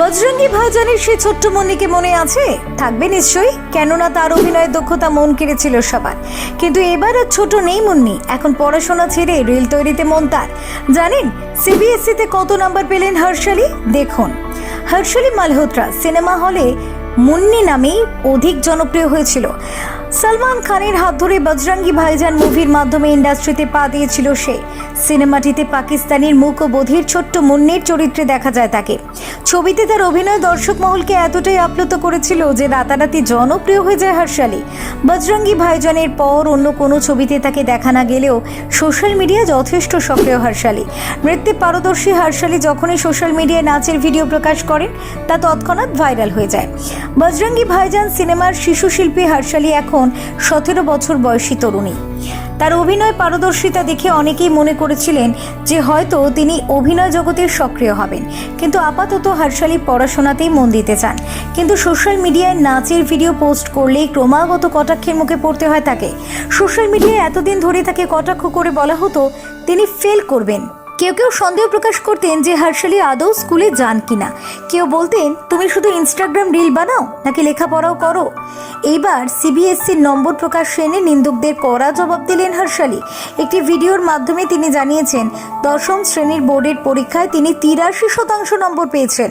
বজরঙ্গি ভাইজানের সেই ছোট্ট মন্দিকে মনে আছে? থাকবে নিশ্চয়ই, কেননা তার অভিনয়ের দক্ষতা মন কেড়েছিল সবার। কিন্তু এবার আর ছোট নেই মুন্নি, এখন পড়াশোনা ছেড়ে রিল তৈরিতে মন তার। জানেন সিবিএসসিতে কত নাম্বার পেলেন হর্ষালি দেখুন। হর্ষালি মালহোত্রা সিনেমা হলে মুন্নি নামেই অধিক জনপ্রিয় হয়েছিল। সালমান খানের হাত ধরে বজরঙ্গি ভাইজান মুভির মাধ্যমে ইন্ডাস্ট্রিতে পা দিয়েছিল সে। সিনেমাটিতে পাকিস্তানের মুখ ও বধির ছোট্ট মুন্নির চরিত্রে দেখা যায় তাকে। ছবিতে তার অভিনয় দর্শক মহলকে এতটাই আপ্লুত করেছিল যে রাতারাতি জনপ্রিয় হয়ে যায় হর্ষালি বজরঙ্গি ভাইজানের পর অন্য কোনো ছবিতে তাকে দেখা না গেলেও সোশ্যাল মিডিয়া যথেষ্ট সক্রিয় হর্ষালি নৃত্যে পারদর্শী হর্ষালি যখনই সোশ্যাল মিডিয়ায় নাচের ভিডিও প্রকাশ করেন, তা তৎক্ষণাৎ ভাইরাল হয়ে যায়। বজরঙ্গি ভাইজান সিনেমার শিশু শিল্পী হর্ষালি এখন সতেরো বছর বয়সী তরুণী। তার অভিনয় পারদর্শিতা দেখে অনেকেই মনে করেছিলেন যে হয়তো তিনি অভিনয় জগতে সক্রিয় হবেন। কিন্তু আপাতত হর্ষালি পড়াশোনাতেই মন দিতে চান। কিন্তু সোশ্যাল মিডিয়ায় নাচের ভিডিও পোস্ট করলেই ক্রমাগত কটাক্ষের মুখে পড়তে হয় তাকে। সোশ্যাল মিডিয়ায় এতদিন ধরে তাকে কটাক্ষ করে বলা হতো, তিনি ফেল করবেন। কেউ কেউ সন্দেহ প্রকাশ করতেন যে হার্শালি আদৌ স্কুলে যান কিনা। কেউ বলতেন, তুমি শুধু ইনস্টাগ্রাম রিল বানাও, নাকি লেখাপড়াও করো? এইবার সিবিএসসির নম্বর প্রকাশ এনে নিন্দুকদের কড়া জবাব দিলেন হার্শালি। একটি ভিডিওর মাধ্যমে তিনি জানিয়েছেন, দশম শ্রেণির বোর্ডের পরীক্ষায় তিনি তিরাশি শতাংশ নম্বর পেয়েছেন।